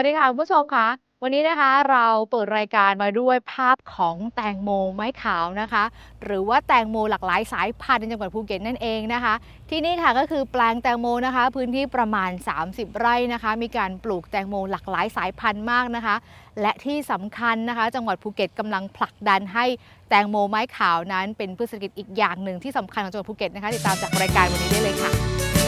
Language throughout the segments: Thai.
วัสดีค่ะคุณผู้ชมคะวันนี้นะคะเราเปิดรายการมาด้วยภาพของแตงโมไม้ขาวนะคะ หรือว่าแตงโมหลากหลายสายพันธุ์ในจังหวัดภูเก็ตนั่นเองนะคะ ที่นี่ค่ะก็คือแปลงแตงโมนะคะ พื้นที่ประมาณ 30 ไร่นะคะ มีการปลูกแตงโมหลากหลายสายพันธุ์มากนะคะ และที่สำคัญนะคะ จังหวัดภูเก็ตกำลังผลักดันให้แตงโมไม้ขาวนั้นเป็นพืชเศรษฐกิจอีกอย่างหนึ่งที่สำคัญของจังหวัดภูเก็ตนะคะติดตามจากรายการวันนี้ได้เลยค่ะ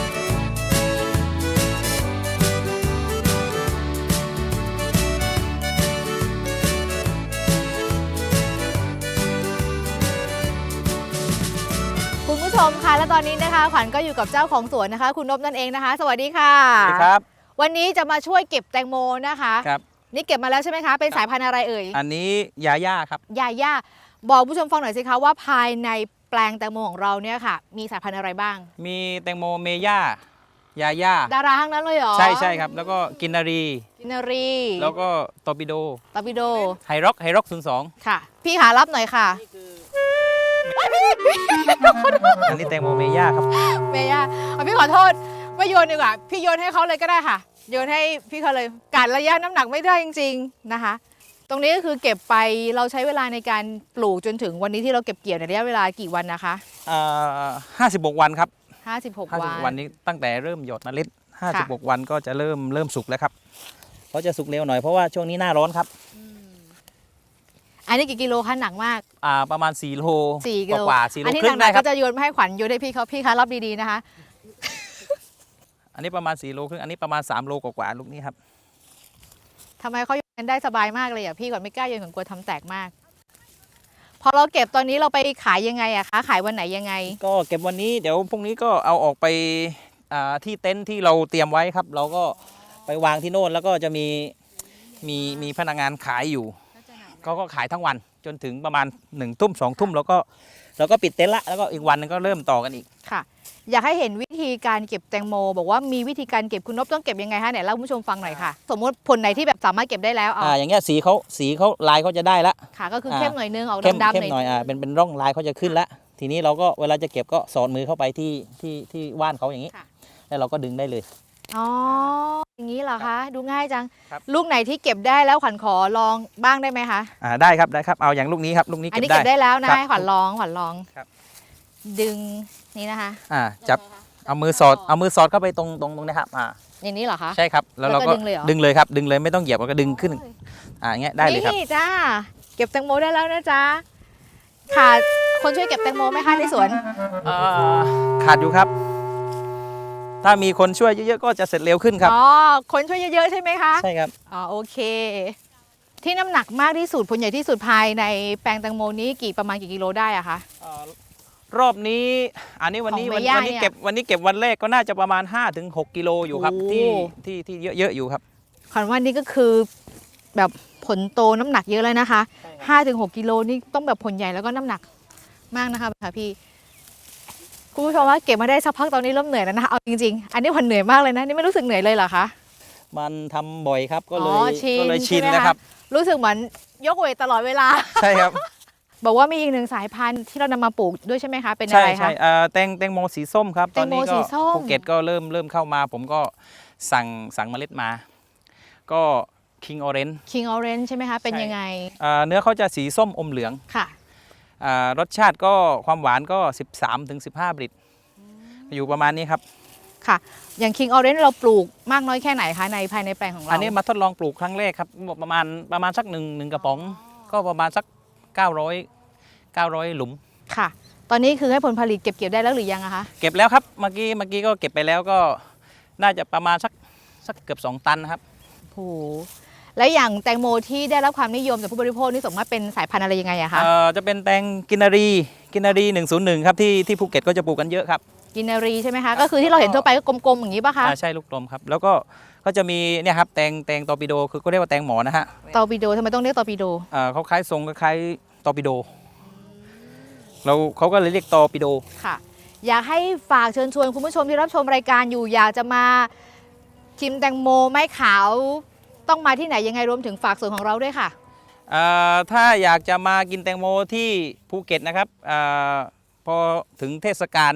มคะและตอนนี้นะคะขวัญก็อยู่กับเจ้าของสวนนะคะ คุณนพนั่นเองนะคะ สวัสดีค่ะสวัสดีครับ วันนี้จะมาช่วยเก็บแตงโมนะคะครับ นี่เก็บมาแล้วใช่ไหมคะเป็นสายพันธุ์อะไรเอ่ยอันนี้ยาย่าครับ ยาย่าบอกผู้ชมฟังหน่อยสิคะว่าภายในแปลงแตงโมของเราเนี่ยค่ะ มีสายพันธุ์อะไรบ้าง มีแตงโมเมย่ายาย่าดาราทั้งนั้นเลยเหรอใช่ใช่ครับ แล้วก็กินนารีจินารีแล้วก็ตอร์ปิโดตาปิโดไฮร็อกไฮร็อกศูนย์สองค่ะ พี่หารับหน่อยค่ะอั นนี้แตงโมเมย่าครับ เมย่าเอาพี่ขอโทษไม่โยนดีกว่าพี่โยนให้เขาเลยก็ได้ค่ะ โยนให้พี่เขาเลยการระยะน้ำหนักไม่ได้จริง ๆนะคะ ตรงนี้ก็คือเก็บไปเราใช้เวลาในการปลูกจนถึงวันนี้ที่เราเก็บเกี่ยวในระยะเวลากี่วันนะคะอ่าห้าสิบหกวันครับ56ห้าสิวับนวันนี้ตั้งแต่เริ่มหยดเมล็ดห้าสิบหกวันก็จะเริ่มเริ่มสุกแล้วครับเขาจะสุกเร็วหน่อยเพราะว่าช่วงนี้หน้าร้อนครับอั นนี้กี่กิโลคะหนักมาก อ่าประมาณ4โล4กิโลกว่าๆ4โลอันนี้ครึ่งหนัได้กๆครัก็บ จะโยนมาให้ขวัญโยนให้พี่เขาพี่คะรับดีๆนะคะ อันนี้ประมาณ4โลครึ่งอันนี้ประมาณ3โลกว่าๆลูกนี้ครับ ทำไมเขาโยนกันได้สบายมากเลยอะพี่ขวัญไม่กล้าโยนขวัญกลัวทำแตกมาก พอเราเก็บตอนนี้เราไปขายยังไงอะคะ ขายวันไหนยังไง ก็เก็บวันนี้เดี๋ยวพรุ่งนี้ก็เอาออกไปอ่าที่เต็นท์ที่เราเตรียมไว้ครับ เราก็ไปวางที่โน่นแล้วก็จะมีมีมีพนักงานขายอยู่ เขาก็ขายทั้งวันจนถึงประมาณ1นึ่ทุ่มสองทุ่มแล้วก็เราก็ปิดเต็นท์ละแล้วก็อีกวันหนึงก็เริ่มต่อกันอีกค่ะ อยากให้เห็นวิธีการเก็บแตงโม บอกว่ามีวิธีการเก็บคุณนพต้องเก็บยังไงคะไหนเล่าให้คุณผู้ชมฟังหน่อยค่ะสมมติผลไหนที่แบบสามารถเก็บได้แล้วเอาอ่าอย่างเงี้ยสีเขาสีเขาลายเขาจะได้ละค่ะ ก็คืออ่าเข้มหน่อยนึงออกเข้มดำเข้ๆมหน่อยหน่อยอ่าเป็นเป็นร่องลายเขาจะขึ้นละทีนี้เราก็เวลาจะเก็บก็สอดมือเข้าไปที่ที่ที่ว่านเขาอย่างนี้แล้วเราก็ดึงได้เลย อ๋อ อย่างนี้เหรอคะ ดูง่ายจัง ครับ ลูกไหนที่เก็บได้แล้วขวัญขอลองบ้างได้ไหมคะ อ่าได้ครับได้ครับเอาอย่างลูกนี้ครับลูกนี้อันเก็บนี้เก็บได้ได้แล้วนะครับให้ขวัญลองขวัญลองครับ ดึงนี่นะคะ อ่าจับเอามือสอดเอามือสอดเข้าไปตรงตรงตรงนี้ครับอ่าอย่างนี้เหรอคะ ใช่ครับแล้วแล้เราวก็ก็ดึงเลยเหรอ ดึงเลยครับ ดึงเลยไม่ต้องเหยียบแล้วก็ดึงขึ้นอ่าอย่างเงี้ยได้เลยครับนี่จ้าเก็บแตงโมได้แล้วนะจ๊ะขาดคนช่วยเก็บแตงโมไหมคะในสวน อ่าขาดอยู่ครับ ถ้ามีคนช่วยเยอะๆ ก็จะเสร็จเร็วขึ้นครับอ๋อคนช่วยเยอะๆใช่ไหมคะใช่ครับอ๋อโอเค ที่น้ำหนักมากที่สุดผลใหญ่ที่สุดภายในแปลงแตงโมนี้กี่ประมาณกี่กิโลได้อะคะ รอบนี้ อันนี้วันนี้ของวันเมย่าวันนี้เนี่ยเก็บวันนี้เก็บวันแรกก็น่าจะประมาณ5-6กิโลอยู่ครับ โอ้ ที่ที่ที่เยอะๆอยู่ครับ ขวัญว่านี่ก็คือแบบผลโตน้ำหนักเยอะเลยนะคะ5ถึง6กิโลนี่ต้องแบบผลใหญ่แล้วก็น้ำหนักมากนะคะค่ะพี่ คุณผู้ชมว่าเก็บมาได้สักพักตอนนี้เริ่มเหนื่อยแล้วนะคะเอาจริงๆ อันนี้ขวัญเหนื่อยมากเลยนะนี่ไม่รู้สึกเหนื่อยเลยเหรอคะมันทำบ่อยครับก็เลอ๋อยชินก็เลยชินใช่ไหมคะนะครับ รู้สึกเหมือนยกเวทตลอดเวลา ใช่ครับบอกว่ามีอีกหนึ่งสายพันธุ์ที่เรานำมาปลูกด้วยใช่ไหมคะ เป็นอะใช่ไรใช่คะเอ่อแตงแตงโมสีส้มครับแตตองนโมนี้สีก็ส้ม ภูเก็ตก็เริ่มเริ่มเข้ามา ผมก็สั่งสั่งเมล็ดมา ก็ King Orange King Orange ใช่ไหมคะ เป็นใช่ยังไง เอ่อเนื้อเขาจะสีส้มอมเหลือง ค่ะอ่า รสชาติก็ความหวานก็ 13ถึง15บริตอยู่ประมาณนี้ครับ ค่ะ อย่าง King Orange เราปลูกมากน้อยแค่ไหนคะในภายในแปลงของเราอันนี้มาทดลองปลูกครั้งแรกครับประมาณประมาณสักหนึ่งหนึ่งกระป๋อง ก็ประมาณสัก 900 900 หลุม ค่ะ ตอนนี้คือให้ผลผลิตเก็บเกี่ยวได้แล้วหรือยังอะคะ เก็บแล้วครับ เมื่อกี้เมื่อกี้ก็เก็บไปแล้วก็น่าจะประมาณสักสักเกือบ 2 ตันนะครับโอ้โห แล้วอย่างแตงโมที่ได้รับความนิยมจากผู้บริโภคนี่สมมติเป็นสายพันธุ์อะไรยังไงอะคะเอ่อจะเป็นแตงกินนารีกินนารี 101 ครับที่ที่ภูเก็ตก็จะปลูกกันเยอะครับ กินนารีใช่ไหมคะก็คือที่เราเห็นทั่วไปก็กลมๆอย่างนี้ป่ะคะอ่าใช่ลูกกลมครับ แล้วก็ก็จะมีเนี่ยครับแตงแตงตอร์ปิโดคือก็เรียกว่าแตงหมอนะฮะตอร์ปิโดทำไมต้องเรียกตอร์ปิโดอ่าเขาคล้ายทรงคล้ายตอร์ปิโดเราเขาก็เลยเรียกตอร์ปิโด ค่ะอยากให้ฝากเชิญชวนคุณผู้ชมที่รับชมรายการอยู่ อยากจะมาชิมแตงโมไม้ขาว ต้องมาที่ไหนยังไงรวมถึงฝากส่วนของเราด้วยค่ะ อ่าถ้าอยากจะมากินแตงโมที่ภูเก็ตนะครับอาพอถึงเทศกาล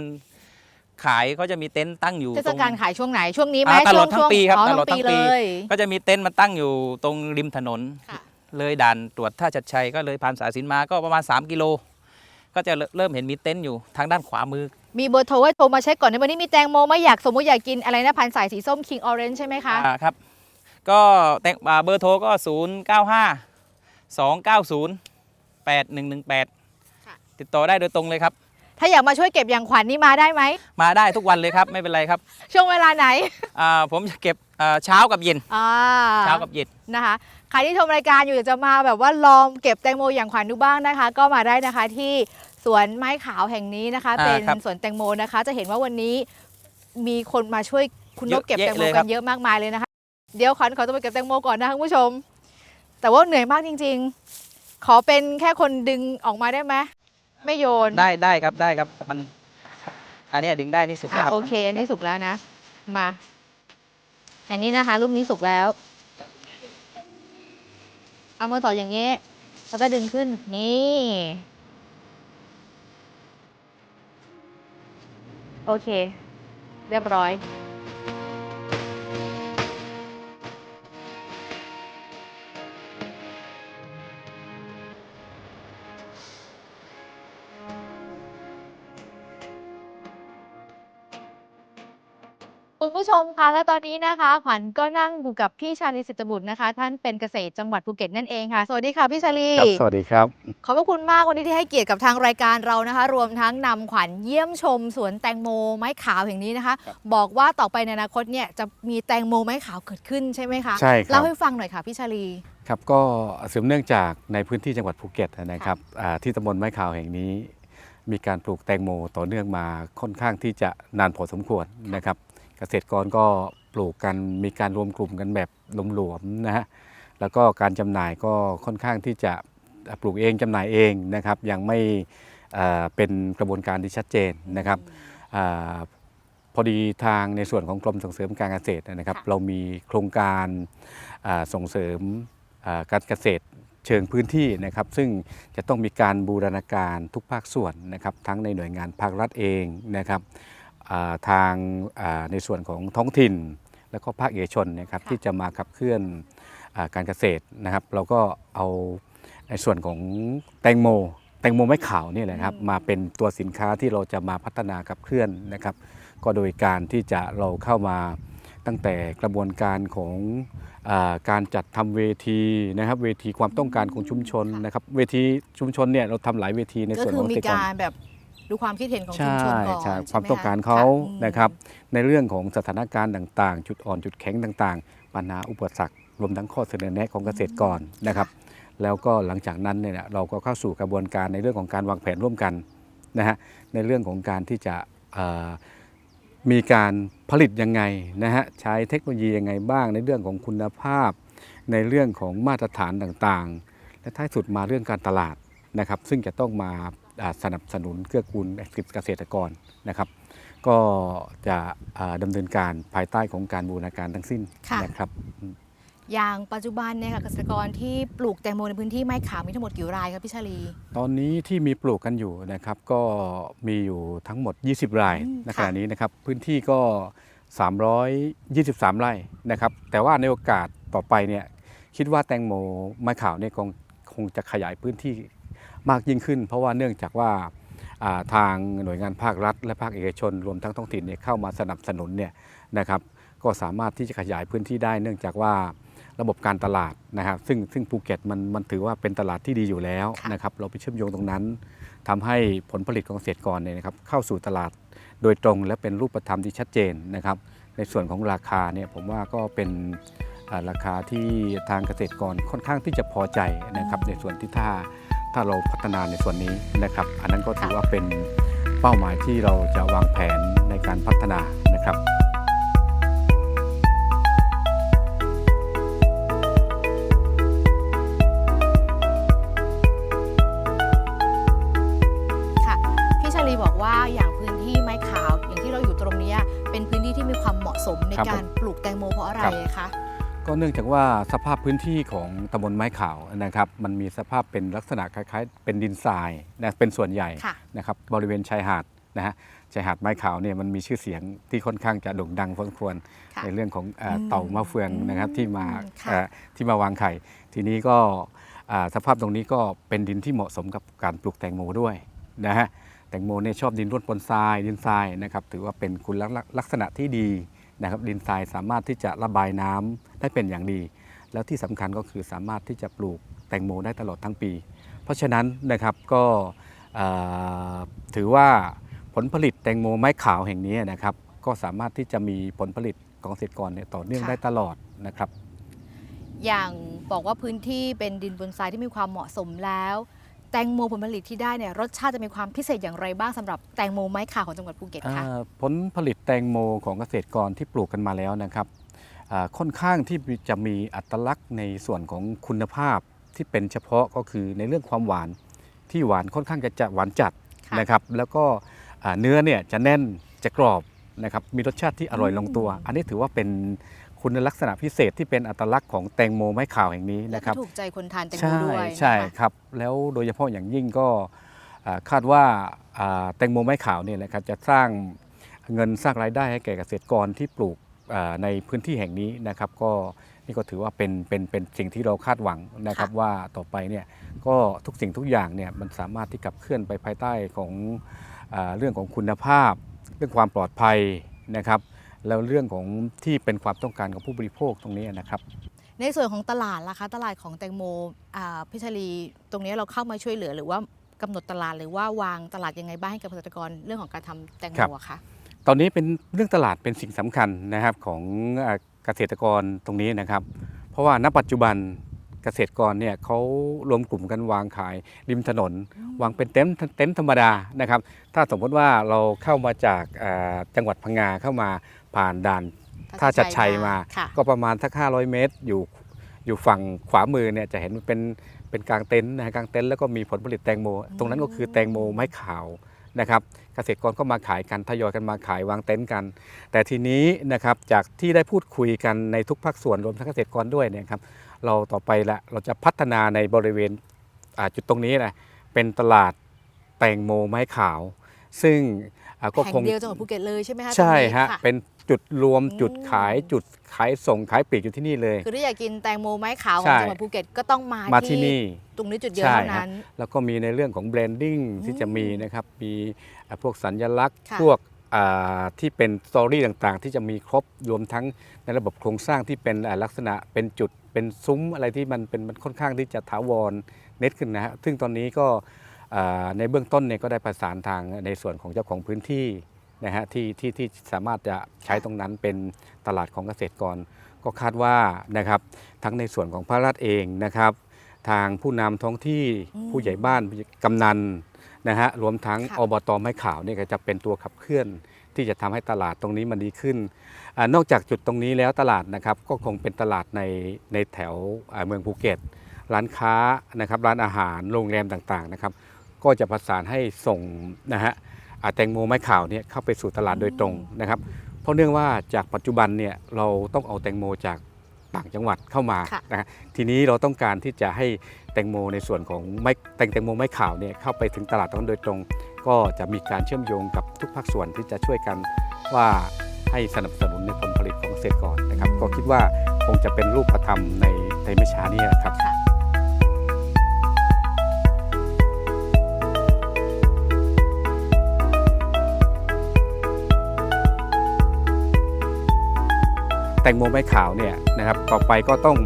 ขายเขาจะมีเต็นท์ตั้งอยู่เทศตรงกาลขายช่วงไหนช่วงนี้ไหมอ่าตลอดช่วทั้งปีครับอ๋อตลอดทั้งปี เลยก็จะมีเต็นท์มาตั้งอยู่ตรงริมถนน ค่ะ เลยด่านตรวจท่าชัดชัยก็เลยผ่านสายสินมาก็ประมาณ 3 กิโล ก็จะเริ่มเห็นมีเต็นท์อยู่ทางด้านขวามือมีเบอร์โทรไว้โทรมาเช็คก่อนในวันนี้มีแตงโมไหม่อยากสมมติอยากกินอะไรนะพันธุ์สายสีส้ม King Orange ใช่ไหมคะ อ่าครับ ก็แตงอ่าเบอร์โทรก็ 0 9 5 2 9 0 8 1 1ค่ะ8ติดต่อได้โดยตรงเลยครับ ถ้าอยากมาช่วยเก็บอย่างขวัญนี่มาได้ไหม มาได้ทุกวันเลยครับ ไม่เป็นไรครับ ช่วงเวลาไหน อ่าผมจะเก็บอ่าเช้ากับเย็นอ่าเช้ากับเย็นนะคะใครที่ชมรายการอยู่อยากจะมาแบบว่าลองเก็บแตงโมอย่างขวัญดูบ้างนะคะ ก็มาได้นะคะที่สวนไม้ขาวแห่งนี้นะคะอ่าเป็นครับสวนแตงโมนะคะ จะเห็นว่าวันนี้มีคนมาช่วยคุณนกเยอะเก็บแตงโมเยอะเลยคกัรันบเยอะมากมายเลยนะคะ เดี๋ยวขวัญขอตัวไปเก็บแตงโมก่อนนะคะคุณผู้ชม แต่ว่าเหนื่อยมากจริง ๆ ขอเป็นแค่คนดึงออกมาได้ไหมไม่โยนได้ได้ครับได้ครับมัน อันเนี้ยดึงได้ที่สุดอะครับโอเคอันนี้สุกแล้วนะ มา อันนี้นะคะ รูปนี้สุกแล้ว เอามือต่ออย่างนี้ แล้วก็ดึงขึ้น นี่ โอเค เรียบร้อย คุณผู้ชมคะและตอนนี้นะคะ ขวัญก็นั่งอยู่กับพี่ชาลีสิทธบุตรนะคะ ท่านเป็นเกษตรจังหวัดภูเก็ตนั่นเองค่ะ สวัสดีค่ะพี่ชาลีครับสวัสดีครับ ขอบพระคุณมากวันนี้ที่ให้เกียรติกับทางรายการเรานะคะ รวมทั้งนำขวัญเยี่ยมชมสวนแตงโมไม้ขาวแห่งนี้นะคะ บอกว่าต่อไปในอนาคตเนี่ยจะมีแตงโมไม้ขาวเกิดขึ้นใช่ไหมคะใช่ครับเล่าให้ฟังหน่อยค่ะพี่ชาลีครับก็สืบเนื่องจากในพื้นที่จังหวัดภูเก็ตนะครับอ่าที่ตำบลไม้ขาวแห่งนี้ มีการปลูกแตงโมต่อเนื่องมาค่อนข้างที่จะนานพอสมควรนะครับ เกษตรกรก็ปลูกกันมีการรวมกลุ่มกันแบบหลวมๆนะฮะแล้วก็การจำหน่ายก็ค่อนข้างที่จะปลูกเองจำหน่ายเองนะครับ ยังไม่อ่าเป็นกระบวนการที่ชัดเจนนะครับอาพอดีทางในส่วนของกรมส่งเสริมการเกษตรนะครับค่ะเรามีโครงการอ่าส่งเสริมอ่าการเกษตรเชิงพื้นที่นะครับ ซึ่งจะต้องมีการบูรณาการทุกภาคส่วนนะครับ ทั้งในหน่วยงานภาครัฐเองนะครับอ่า ทางอ่าในส่วนของท้องถิ่น แล้วก็ภาคเอกชนนะครับค่ะที่จะมาขับเคลื่อนอาการเกษตรนะครับ เราก็เอาในส่วนของแตงโม แตงโมไม้ขาวนี่แหละครับอืมมาเป็นตัวสินค้าที่เราจะมาพัฒนากับเคลื่อนนะครับ ก็โดยการที่จะเราเข้ามาตั้งแต่กระบวนการของอาการจัดทำเวทีนะครับ เวทีความต้องการของชุมชนนะครับ เวทีชุมชนเนี่ยเราทำหลายเวทีในก็ส่วนคืขอองมีเกษตรกรการแบบ ดูความคิดเห็นของชุมใช่ชนก่อนใช่ใช่ความไหต้องการเขาอืมนะครับ ในเรื่องของสถานการณ์ต่างๆ จุดอ่อนจุดแข็งต่างๆ ปัญหาอุปสรรครวมทั้งข้อเสนอแนะของเกษตรกรนะครับ แล้วก็หลังจากนั้นเนี่ยเราก็เข้าสู่กระบวนการในเรื่องของการวางแผนร่วมกันนะฮะในเรื่องของการที่จะเอ่อมีการผลิตยังไงนะฮะใช้เทคโนโลยียังไงบ้าง ในเรื่องของคุณภาพ ในเรื่องของมาตรฐานต่างๆ และท้ายสุดมาเรื่องการตลาดนะครับ ซึ่งจะต้องมาอ่า สนับสนุนเกื้อกูลเกษตรกรนะครับ ก็จะอ่าดำเนินการภายใต้ของการบูรณาการทั้งสิ้นค่ะนะครับ อย่างปัจจุบันเนี่ยค่ะเกษตรกรที่ปลูกแตงโมในพื้นที่ไม้ขาวมีทั้งหมดกี่รายครับพี่ชาลี ตอนนี้ที่มีปลูกกันอยู่นะครับ ก็มีอยู่ทั้งหมด 20 รายอืมในค่ะขณะนี้นะครับ พื้นที่ก็ 323 ไร่นะครับ แต่ว่าในโอกาสต่อไปเนี่ยคิดว่าแตงโมไม้ขาวเนี่ยคงคงจะขยายพื้นที่ มากยิ่งขึ้น เพราะว่าเนื่องจากว่าอ่าทางหน่วยงานภาครัฐ และภาคเอกชน รวมทั้งท้องถิ่นเนี่ยเข้ามาสนับสนุนเนี่ยนะครับก็สามารถที่จะขยายพื้นที่ได้ เนื่องจากว่าระบบการตลาดนะครับ ซึ่งซึ่งภูเก็ตมันมันถือว่าเป็นตลาดที่ดีอยู่แล้วค่ะนะครับเราไปเชื่อมโยงตรงนั้นทำให้ผลผลิตของเกษตรกรเนี่ยนะครับเข้าสู่ตลาดโดยตรงและเป็นรูปธรรมที่ชัดเจนนะครับ ในส่วนของราคาเนี่ยผมว่าก็เป็นอ่าราคาที่ทางเกษตรกรค่อนข้างที่จะพอใจนะครับในส่วนที่ถ้า ถ้าเราพัฒนาในส่วนนี้นะครับ อันนั้นก็ถือว่าเป็นเป้าหมายที่เราจะวางแผนในการพัฒนานะครับค่ะพี่ชาลีบอกว่าอย่างพื้นที่ไม้ขาวอย่างที่เราอยู่ตรงเนี้ยเป็นพื้นที่ที่มีความเหมาะสมในครับการปลูกแตงโมเพราะอะไรครับคะ ก็เนื่องจากว่าสภาพพื้นที่ของตำบลไม้ขาวนะครับ มันมีสภาพเป็นลักษณะคล้ายๆ เป็นดินทรายนะเป็นส่วนใหญ่ค่ะนะครับบริเวณชายหาดนะฮะชายหาดไม้ขาวเนี่ยมันมีชื่อเสียงที่ค่อนข้างจะโด่งดังพอสมควรค่ะในเรื่องของเอ่ออมเต่ามะเฟืองนะครับที่มาค่ะเอ่อที่มาวางไข่ ทีนี้ก็อ่าสภาพตรงนี้ก็เป็นดินที่เหมาะสมกับการปลูกแตงโมด้วยนะฮะแตงโมเนี่ยชอบดินร่วนปนทรายดินทรายนะครับถือว่าเป็นคุณลักษณะที่ดี นะครับดินทรายสามารถที่จะระบายน้ำได้เป็นอย่างดี แล้วที่สำคัญก็คือสามารถที่จะปลูกแตงโมได้ตลอดทั้งปี เพราะฉะนั้นนะครับก็เอ่อถือว่าผลผลิตแตงโมไม้ขาวแห่งนี้นะครับก็สามารถที่จะมีผลผลิตของเกษตรกรเนี่ยต่อเนื่องค่ะได้ตลอดนะครับ อย่างบอกว่าพื้นที่เป็นดินบนทรายที่มีความเหมาะสมแล้ว แตงโมผลผลิตที่ได้เนี่ยรสชาติจะมีความพิเศษอย่างไรบ้างสำหรับแตงโมไม้ขาวของจังหวัดภูเก็ตคะอ่าผลผลิตแตงโมของเกษตรกรที่ปลูกกันมาแล้วนะครับอ่าค่อนข้างที่จะมีอัตลักษณ์ในส่วนของคุณภาพที่เป็นเฉพาะก็คือในเรื่องความหวานที่หวานค่อนข้างจะจะหวานจัดค่ะนะครับ แล้วก็อ่าเนื้อเนี่ยจะแน่นจะกรอบนะครับมีรสชาติที่อร่อยอืมลงตัว อันนี้ถือว่าเป็น คุณลักษณะพิเศษที่เป็นอัตลักษณ์ของแตงโมไม้ขาวแห่งนี้และนะครับก็ถูกใจคนทานแตงโมใช่ด้วยใช่นะคะครับ แล้วโดยเฉพาะอย่างยิ่งก็อ่าคาดว่าอ่าแตงโมไม้ขาวเนี่ยนะครับจะสร้างเงินสร้างรายได้ให้แก่เกษตรกรที่ปลูกอ่าในพื้นที่แห่งนี้นะครับ ก็นี่ก็ถือว่าเป็นเป็นเป็นสิ่งที่เราคาดหวังนะครับ ว่าต่อไปเนี่ยก็ทุกสิ่งทุกอย่างเนี่ยมันสามารถที่ขับเคลื่อนไปภายใต้ของอาเรื่องของคุณภาพ เรื่องความปลอดภัยนะครับ แล้วเรื่องของที่เป็นความต้องการของผู้บริโภคตรงนี้นะครับ ในส่วนของตลาดล่ะคะ ตลาดของแตงโมอ่าพี่ชาลีตรงนี้เราเข้ามาช่วยเหลือหรือว่ากำหนดตลาดหรือว่าวางตลาดยังไงบ้างให้กับเกษตรกรเรื่องของการทำแตงโมครับอะคะตอนนี้เป็นเรื่องตลาดเป็นสิ่งสำคัญนะครับของเอ่อเกษตรกรตรงนี้นะครับ เพราะว่าณปัจจุบันเกษตรกรเนี่ยเขารวมกลุ่มกันวางขายริมถนน วางเป็นเต็นท์เต็นท์ธรรมดานะครับ ถ้าสมมติว่าเราเข้ามาจากเอ่อจังหวัดพังงาเข้ามา ผ่านด่านท่าชัดชัยมาค่ะก็ประมาณสัก 500 เมตร อยู่อยู่ฝั่งขวามือเนี่ยจะเห็นเป็นเป็นกลางเต็นท์นะฮะกลางเต็นท์แล้วก็มีผลผลิตแตงโม ตรงนั้นก็คือแตงโมไม้ขาวนะครับ เกษตรกรก็มาขายกันทยอยกันมาขายวางเต็นท์กัน แต่ทีนี้นะครับจากที่ได้พูดคุยกันในทุกภาคส่วนรวมทั้งเกษตรกรด้วยเนี่ยครับเราต่อไปละเราจะพัฒนาในบริเวณอ่าจุดตรงนี้นะเป็นตลาดแตงโมไม้ขาว ซึ่งอ่า ก็แห่คงงเดียวจังหวัดภูเก็ตเลยใช่ไหมคะใช่ตรงนี้ฮะค่เป็นจุดรวมอืมจุดขายจุดขายส่งขายปลีกอยู่ที่นี่เลย คือถ้าอยากกินแตงโมไม้ขาวขใช่องจังหวัดภูเก็ตก็ต้องมามาที่นี่ตรงนี้จุดเดียวใช่เท่านั้น แล้วก็มีในเรื่องของแบรนดิ้งที่จะมีนะครับมีอ่าพวกสัญลักษณ์ค่ะพวกอ่าที่เป็นสตอรี่ต่างๆ ที่จะมีครบรวมทั้งในระบบโครงสร้างที่เป็นอ่าลักษณะเป็นจุดเป็นซุ้มอะไรที่มันเป็นมันค่อนข้างที่จะถาวรเน็ตขึ้นนะฮะซึ่งตอนนี้ก็อ่า ในเบื้องต้นเนี่ยก็ได้ประสานทางในส่วนของเจ้าของพื้นที่นะฮะที่ที่ที่สามารถจะใช้ตรงนั้นเป็นตลาดของเกษตรกร ก็คาดว่านะครับทั้งในส่วนของพระรัฐเองนะครับ ทางผู้นำท้องที่อืมผู้ใหญ่บ้านกำนันนะฮะรวมทั้งค่ะอบตไม้ขาวเนี่ยก็จะเป็นตัวขับเคลื่อนที่จะทำให้ตลาดตรงนี้มันดีขึ้นอานอกจากจุดตรงนี้แล้วตลาดนะครับก็คงเป็นตลาดในในแถวอ่าเมืองภูเก็ต ร้านค้านะครับร้านอาหารโรงแรมต่างๆนะครับ ก็จะประสานให้ส่งนะฮะอ่าแตงโมไม้ขาวเนี่ยเข้าไปสู่ตลาดโดยตรงนะครับ เพราะเนื่องว่าจากปัจจุบันเนี่ยเราต้องเอาแตงโมจากต่างจังหวัดเข้ามาค่ะนะฮะทีนี้เราต้องการที่จะให้แตงโมในส่วนของไม้แตงแตงโมไม้ขาวเนี่ยเข้าไปถึงตลาดตรงนั้นโดยตรง ก็จะมีการเชื่อมโยงกับทุกภาคส่วนที่จะช่วยกันว่าให้สนับสนุนในผลผลิตของเกษตรกรนะครับ ก็คิดว่าคงจะเป็นรูปธรรมในในไม่ช้านี้นะครับ แตงโมไม้ขาวเนี่ยนะครับต่อไปก็ต้อง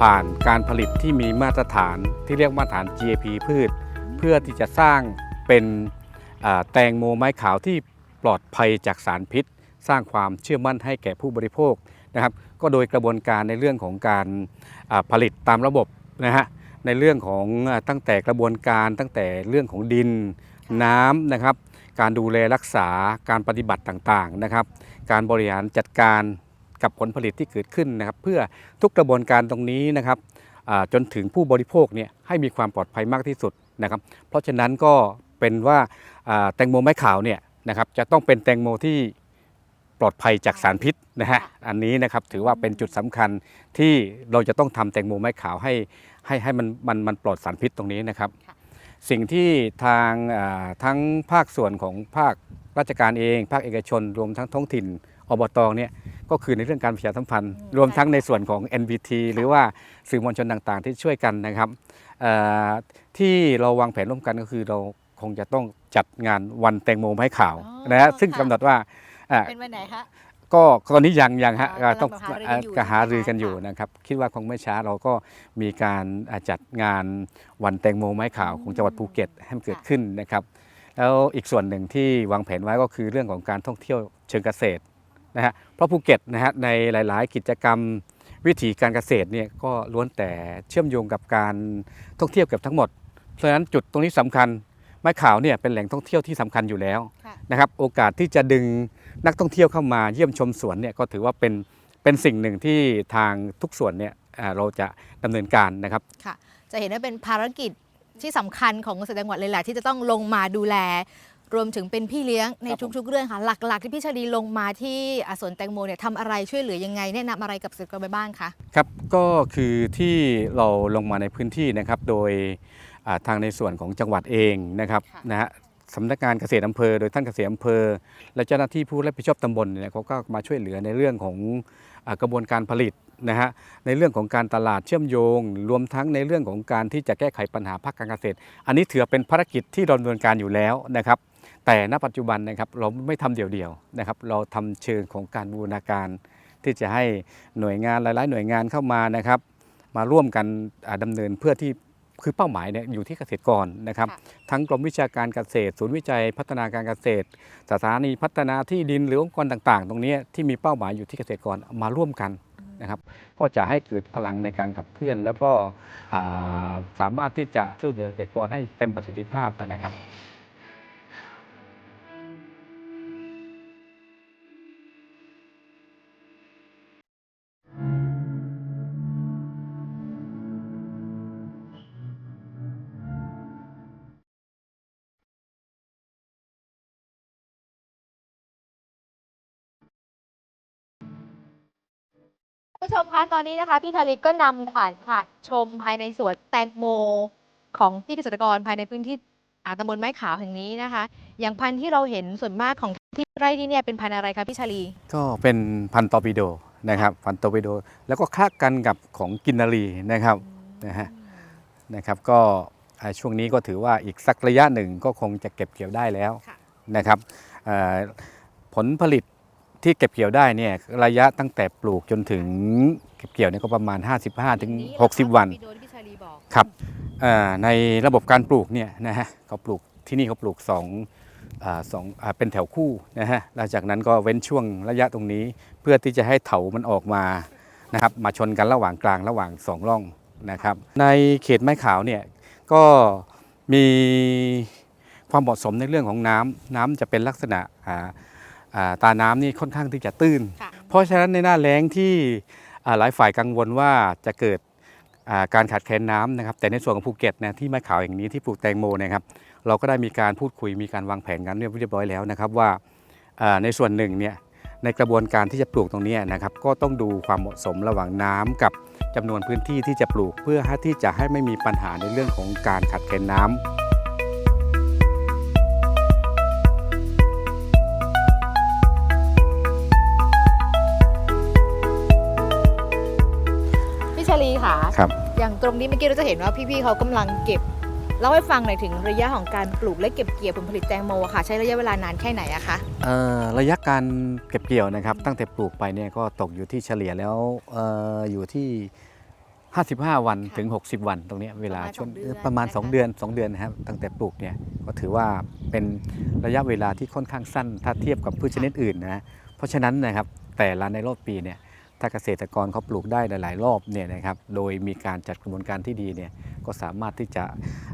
ผ่านการผลิตที่มีมาตรฐานที่เรียกมาตรฐาน GAP พืช เพื่อที่จะสร้างเป็นแตงโมไม้ขาวที่ปลอดภัยจากสารพิษ สร้างความเชื่อมั่นให้แก่ผู้บริโภคนะครับ ก็โดยกระบวนการในเรื่องของการผลิตตามระบบนะฮะในเรื่องของตั้งแต่กระบวนการตั้งแต่เรื่องของดินน้ำนะครับ การดูแลรักษาการปฏิบัติต่างๆนะครับ การบริหารจัดการ กับผลผลิตที่เกิดขึ้นนะครับ เพื่อทุกกระบวนการตรงนี้นะครับอ่าจนถึงผู้บริโภคเนี่ยให้มีความปลอดภัยมากที่สุดนะครับ เพราะฉะนั้นก็เป็นว่าอ่าแตงโมไม้ขาวเนี่ยนะครับจะต้องเป็นแตงโมที่ปลอดภัยจากสารพิษนะฮะอันนี้นะครับถือว่าเป็นจุดสำคัญที่เราจะต้องทำแตงโมไม้ขาวให้ให้ให้มันมันมันปลอดสารพิษตรงนี้นะครับค่ะสิ่งที่ทางอ่าทั้งภาคส่วนของภาคราชการเอง ภาคเอกชน รวมทั้งท้องถิ่นอบตเนี่ย ก็คือในเรื่องการประชาสัมพันธ์อืมรวมทั้งในส่วนของ NBT หรือว่าสื่อมวลชนต่างๆ ที่ช่วยกันนะครับเอ่อที่เราวางแผนร่วมกันก็คือเราคงจะต้องจัดงานวันแตงโมไม้ขาวอ๋อนะฮะซึ่งค่ะกำหนดว่าอ่าเป็นวันไหนคะก็ตอนนี้ยังยังฮะอ๋อต้องกำลังหารือกันอยู่ก็หารือกันนะคะอยู่นะครับ คิดว่าคงไม่ช้าเราก็มีการอ่าจัดงานวันแตงโมไม้ขาวของจังหวัดภูเก็ตให้มันเกิดขึ้นนะครับ แล้วอีกส่วนหนึ่งที่วางแผนไว้ก็คือเรื่องของการท่องเที่ยวเชิงเกษตร นะฮะเพราะภูเก็ตนะฮะในหลาย ๆ กิจกรรมวิถีการเกษตรเนี่ยก็ล้วนแต่เชื่อมโยงกับการท่องเที่ยวเกือบทั้งหมด เพราะฉะนั้นจุดตรงนี้สำคัญไม้ขาวเนี่ยเป็นแหล่งท่องเที่ยวที่สำคัญอยู่แล้วค่ะนะครับโอกาสที่จะดึงนักท่องเที่ยวเข้ามาเยี่ยมชมสวนเนี่ยก็ถือว่าเป็นเป็นสิ่งหนึ่งที่ทางทุกส่วนเนี่ยอ่าเราจะดำเนินการนะครับค่ะจะเห็นว่าเป็นภารกิจที่สำคัญของเกษตรจังหวัดเลยแหละที่จะต้องลงมาดูแล รวมถึงเป็นพี่เลี้ยงในครับผม ทุก ๆ เรื่องค่ะ หลัก ๆ ที่พี่ชลีลงมาที่อ่าสวนแตงโมเนี่ยทำอะไรช่วยเหลือยังไง แนะนำอะไรกับเกษตรกรไปบ้างคะ ครับก็คือที่เราลงมาในพื้นที่นะครับโดยอ่าทางในส่วนของจังหวัดเองนะครับค่ะ นะฮะสำนักงานเกษตรอำเภอ โดยท่านเกษตรอำเภอ และเจ้าหน้าที่ผู้รับผิดชอบตำบลเนี่ยเขาก็มาช่วยเหลือในเรื่องของอากระบวนการผลิตนะฮะในเรื่องของการตลาดเชื่อมโยง รวมทั้งในเรื่องของการที่จะแก้ไขปัญหาภาคการเกษตร อันนี้ถือเป็นภารกิจที่เราดำเนินการอยู่แล้วนะครับ แต่ณปัจจุบันนะครับเราไม่ทำเดี่ยวๆนะครับ เราทำเชิงของการบูรณาการ ที่จะให้หน่วยงานหลาย ๆ หน่วยงานเข้ามานะครับ มาร่วมกันอ่าดำเนินเพื่อที่คือเป้าหมายเนี่ยอยู่ที่เกษตรกรนะครับค่ะทั้งกรมวิชาการเกษตร ศูนย์วิจัยพัฒนาการเกษตร สถานีพัฒนาที่ดินหรือองค์กรต่างๆ ตรงเนี้ยที่มีเป้าหมายอยู่ที่เกษตรกรมาร่วมกันนะครับ ก็จะให้เกิดพลังในการขับเคลื่อน แล้วก็อ่าสามารถที่จะช่วยเหลือเกษตรกรให้เต็มประสิทธิภาพนะครับ ผู้ชมคะตอนนี้นะคะ พี่ธาริกก็นำผ่านค่ะชมภายในสวนแตงโมของที่เกษตรกรภายในพื้นที่อ่าตำบลไม้ขาวแห่งนี้นะคะ อย่างพันธุ์ที่เราเห็นส่วนมากของที่ไร่ที่เนี่ยเป็นพันธุ์อะไรคะพี่ชาลี ก็เป็นพันธุ์ตอร์ปิโดนะครับพันธุ์ตอร์ปิโด แล้วก็คล้ากันกับของกินนารีนะครับนะฮะนะครับก็อ่าช่วงนี้ก็ถือว่าอีกสักระยะหนึ่งก็คงจะเก็บเกี่ยวได้แล้วค่ะนะครับเอ่อผลผลิต ที่เก็บเกี่ยวได้เนี่ยระยะตั้งแต่ปลูกจนถึงเก็บเกี่ยวเนี่ยก็ประมาณ 55ถึง60 วันโดนที่พี่ชาลีบอกครับเอ่อในระบบการปลูกเนี่ยนะฮะเขาปลูกที่นี่เขาปลูกสองอ่าสองอ่าเป็นแถวคู่นะฮะหลังจากนั้นก็เว้นช่วงระยะตรงนี้ เพื่อที่จะให้เถามันออกมานะครับมาชนกันระหว่างกลางระหว่างสองร่องนะครับ ในเขตไม้ขาวเนี่ยก็มีความเหมาะสมในเรื่องของน้ำน้ำจะเป็นลักษณะอ่าอ่า ตาน้ำนี่ค่อนข้างที่จะตื้นค่ะเพราะฉะนั้นในหน้าแล้งที่อ่าหลายฝ่ายกังวลว่าจะเกิดอ่าการขาดแคลนน้ำนะครับแต่ในส่วนของภูเก็ตนะที่ไม้ขาวอย่างนี้ที่ปลูกแตงโมเนะครับเราก็ได้มีการพูดคุยมีการวางแผนกันเรียบร้อยแล้วนะครับว่าอ่าในส่วนหนึ่งเนี่ยในกระบวนการที่จะปลูกตรงเนี้ยนะครับก็ต้องดูความเหมาะสมระหว่างน้ำกับจำนวนพื้นที่ที่จะปลูกเพื่อให้ที่จะให้ไม่มีปัญหาในเรื่องของการขาดแคลนน้ำพี่ชา ค่ะครับ อย่างตรงนี้เมื่อกี้เราจะเห็นว่าพี่ๆเขากำลังเก็บเล่าให้ฟังหน่อยถึงระยะของการปลูกและเก็บเกี่ยวผลผลิตแตงโมอะค่ะ ใช้ระยะเวลานานแค่ไหนอะคะเอ่อระยะการเก็บเกี่ยวนะครับ ตั้งแต่ปลูกไปเนี่ยก็ตกอยู่ที่เฉลี่ยแล้วเอ่ออยู่ที่ 55 วันค่ะถึง 60 วัน ตรงเนี้ยเวลาประมาณช่วงสองเดือนประมาณนะคะ2เดือน 2 เดือนนะครับตั้งแต่ปลูกเนี่ยก็ถือว่าเป็นระยะเวลาที่ค่อนข้างสั้นถ้าเทียบกับพืชชนิดอื่นนะเพราะฉะนั้นนะครับแต่ละในรอบปีเนี่ย ถ้าเกษตรกรเขาปลูกได้หลาย ๆ รอบเนี่ยนะครับ โดยมีการจัดกระบวนการที่ดีเนี่ย ก็สามารถที่จะ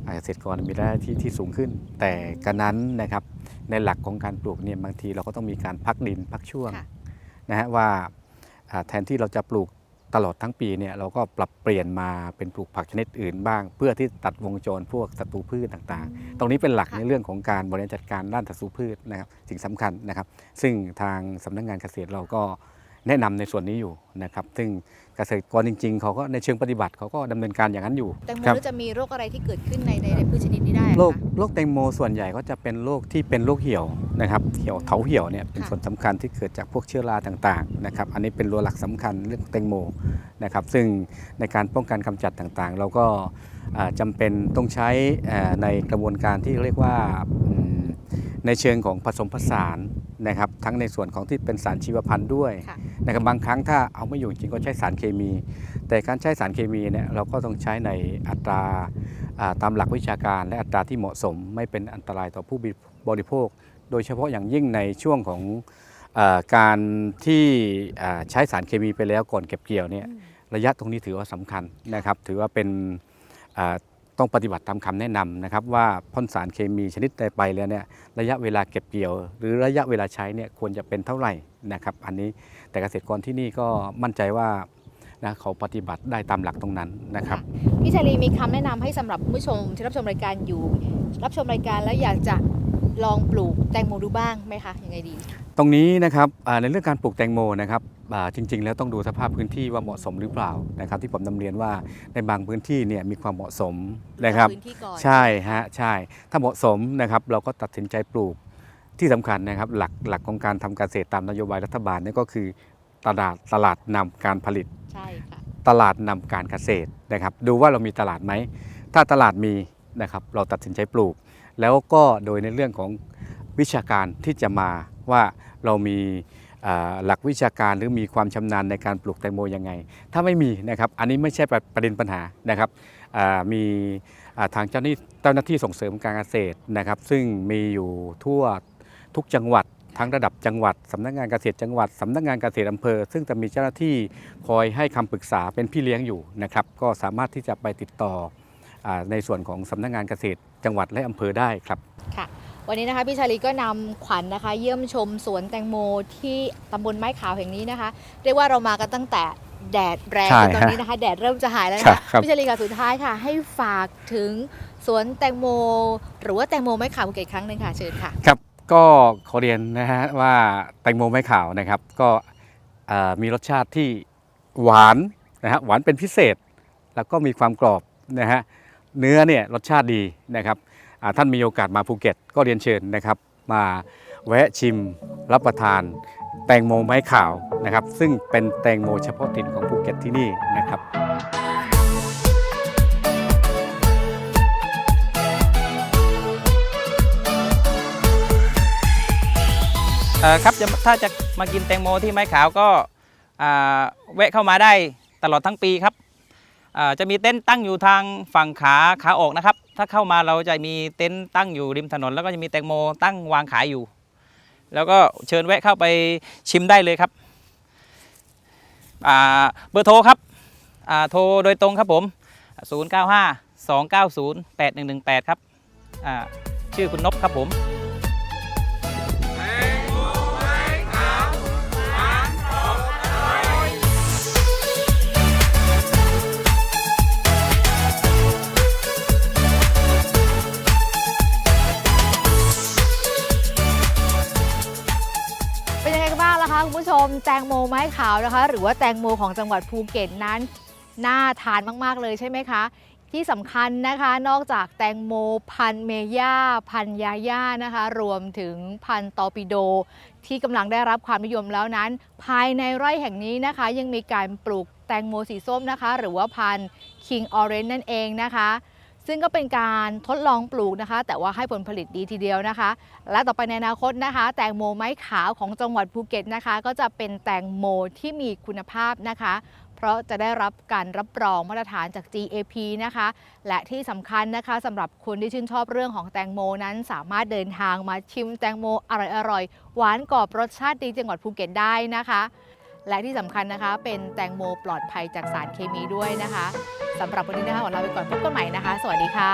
อ่าเกษตรกรมีรายได้ที่ที่สูงขึ้น แต่กันนั้นนะครับ ในหลักของการปลูกเนี่ยบางทีเราก็ต้องมีการพักดินพักช่วงค่ะนะฮะว่าอ่าแทนที่เราจะปลูกตลอดทั้งปีเนี่ยเราก็ปรับเปลี่ยนมาเป็นปลูกผักชนิดอื่นบ้าง เพื่อที่ตัดวงจรพวกศัตรูพืชต่างๆ ตรงนี้เป็นหลักค่ะในเรื่องของการบริหารจัดการด้านศัตรูพืชนะครับสิ่งสำคัญนะครับ ซึ่งทางสำนักงานเกษตรเราก็ แนะนำในส่วนนี้อยู่นะครับ ซึ่งเกษตรกรจริง ๆ เขาก็ในเชิงปฏิบัติเขาก็ดำเนินการอย่างนั้นอยู่แตงโมครับแล้วจะมีโรคอะไรที่เกิดขึ้นในในในพืชชนิดนี้ได้อะโรคคะโรคแตงโมส่วนใหญ่ก็จะเป็นโรคที่เป็นโรคเหี่ยวนะครับเหี่ยวเถาเหี่ยวเนี่ยเป็นค่ะส่วนสำคัญที่เกิดจากพวกเชื้อราต่างๆนะครับอันนี้เป็นตัวหลักสำคัญเรื่องแตงโมนะครับซึ่งในการป้องกันกำจัดต่างๆ เราก็อ่าจำาเป็นต้องใช้อ่าในกระบวนการที่เรียกว่าอืม ในเชิงของผสมผสานนะครับทั้งในส่วนของที่เป็นสารชีวพันธุ์ด้วยค่ะนะครับบางครั้งถ้าเอาไม่อยู่จริงก็ใช้สารเคมี แต่การใช้สารเคมีเนี่ยเราก็ต้องใช้ในอัตราอ่าตามหลักวิชาการ และอัตราที่เหมาะสม ไม่เป็นอันตรายต่อผู้บริโภค โดยเฉพาะอย่างยิ่งในช่วงของอาการที่อ่าใช้สารเคมีไปแล้วก่อนเก็บเกี่ยวเนี่ยระยะตรงนี้ถือว่าสำคัญนะครับ ถือว่าเป็นอ่า ต้องปฏิบัติตามคำแนะนำนะครับว่าพ่นสารเคมีชนิดใดไปแล้วเนี่ยระยะเวลาเก็บเกี่ยว หรือระยะเวลาใช้เนี่ยควรจะเป็นเท่าไหร่นะครับ อันนี้แต่เกษตรกรที่นี่ก็มั่นใจว่านะเขาปฏิบัติได้ตามหลักตรงนั้นนะครับพี่ชาลีมีคำแนะนำให้สำหรับผู้ชมที่รับชมรายการอยู่ รับชมรายการแล้วอยากจะลองปลูกแตงโมดูบ้างไหมคะยังไงดี ตรงนี้นะครับอ่าในเรื่องการปลูกแตงโมนะครับอ่า จริง ๆ แล้วต้องดูสภาพพื้นที่ว่าเหมาะสมหรือเปล่านะครับ ที่ผมนำเรียนว่าในบางพื้นที่เนี่ยมีความเหมาะสมนะครับพื้นที่ก่อนใช่ฮะใช่ ถ้าเหมาะสมนะครับเราก็ตัดสินใจปลูกที่สำคัญนะครับ หลักหลักของการทำเกษตรตามนโยบายรัฐบาลเนี่ยก็คือตลาดตลาดนำการผลิตใช่ค่ะตลาดนำการเกษตรนะครับ ดูว่าเรามีตลาดไหม ถ้าตลาดมีนะครับเราตัดสินใจปลูก แล้วก็โดยในเรื่องของวิชาการที่จะมาว่าเรามีอ่า หลักวิชาการหรือมีความชำนาญในการปลูกแตงโมยังไง ถ้าไม่มีนะครับอันนี้ไม่ใช่ประเด็นปัญหานะครับมีทางเจ้าหน้าที่เจ้าหน้าที่ส่งเสริมการเกษตรนะครับ ซึ่งมีอยู่ทั่วทุกจังหวัดทั้งระดับจังหวัดสำนักงานเกษตรจังหวัดสำนักงานเกษตรอำเภอ ซึ่งจะมีเจ้าหน้าที่คอยให้คำปรึกษาเป็นพี่เลี้ยงอยู่นะครับ ก็สามารถที่จะไปติดต่ออในส่วนของสำนักงานเกษตรจังหวัดและอำเภอได้ครับ วันนี้นะคะพี่ชาลีก็นำขวัญนะคะ เยี่ยมชมสวนแตงโมที่ตำบลไม้ขาวแห่งนี้นะคะ เรียกว่าเรามากันตั้งแต่แดดแรงใช่จนตอนนี้นะคะ แดดเริ่มจะหายแล้วครันะบครับพี่ชาลีค่ะสุดท้ายค่ะ ให้ฝากถึงสวนแตงโม หรือว่าแตงโมไม้ขาวภูเก็ตอีกครั้งหนึ่งค่ะเชิญค่ะครับก็ขอเรียนนะฮะว่าแตงโมไม้ขาวนะครับ ก็เอ่อมีรสชาติที่หวานนะฮะหวานเป็นพิเศษ แล้วก็มีความกรอบนะฮะเนื้อเนี่ยรสชาติดีนะครับอ่า ท่านมีโอกาสมาภูเก็ตก็เรียนเชิญนะครับ มาแวะชิมรับประทาน แตงโมไม้ขาวนะครับ ซึ่งเป็นแตงโมเฉพาะถิ่นของภูเก็ตที่นี่นะครับครับถ้าจะมากินแตงโมที่ไม้ขาวก็แวะเข้ามาได้ตลอดทั้งปีครับ จะมีเต็นท์ตั้งอยู่ทางฝั่งขาขาออกนะครับ ถ้าเข้ามาเราจะมีเต็นท์ตั้งอยู่ริมถนน แล้วก็จะมีแตงโมตั้งวางขายอยู่ แล้วก็เชิญแวะเข้าไปชิมได้เลยครับเบอร์โทรครับโทรโดยตรงครับผม 095 290 8118 ครับชื่อคุณนพครับผม มแตงโมไม้ขาวนะคะ หรือว่าแตงโมของจังหวัดภูเก็ตนั้น น่าทานมากๆเลยใช่ไหมคะ ที่สำคัญนะคะนอกจากแตงโมพันเมย่า พันยาย่านะคะ รวมถึงพันตอปิโด ที่กำลังได้รับความนิยมแล้วนั้น ภายในไร่แห่งนี้นะคะ ยังมีการปลูกแตงโมสีส้มนะคะ หรือว่าพันธุ์ King Orange นั่นเองนะคะ ซึ่งก็เป็นการทดลองปลูกนะคะ แต่ว่าให้ผลผลิตดีทีเดียวนะคะ และต่อไปในอนาคตนะคะ แตงโมไม้ขาวของจังหวัดภูเก็ตนะคะ ก็จะเป็นแตงโมที่มีคุณภาพนะคะ เพราะจะได้รับการรับรองมาตรฐานจาก GAP นะคะ และที่สำคัญนะคะสำหรับคนที่ชื่นชอบเรื่องของแตงโมนั้นสามารถเดินทางมาชิมแตงโมอร่อยๆหวานกรอบรสชาติดีจังหวัดภูเก็ตได้นะคะ และที่สำคัญนะคะ เป็นแตงโมปลอดภัยจากสารเคมีด้วยนะคะสำหรับวันนี้นะคะขอลาไปก่อนพบกันใหม่นะคะ สวัสดีค่ะ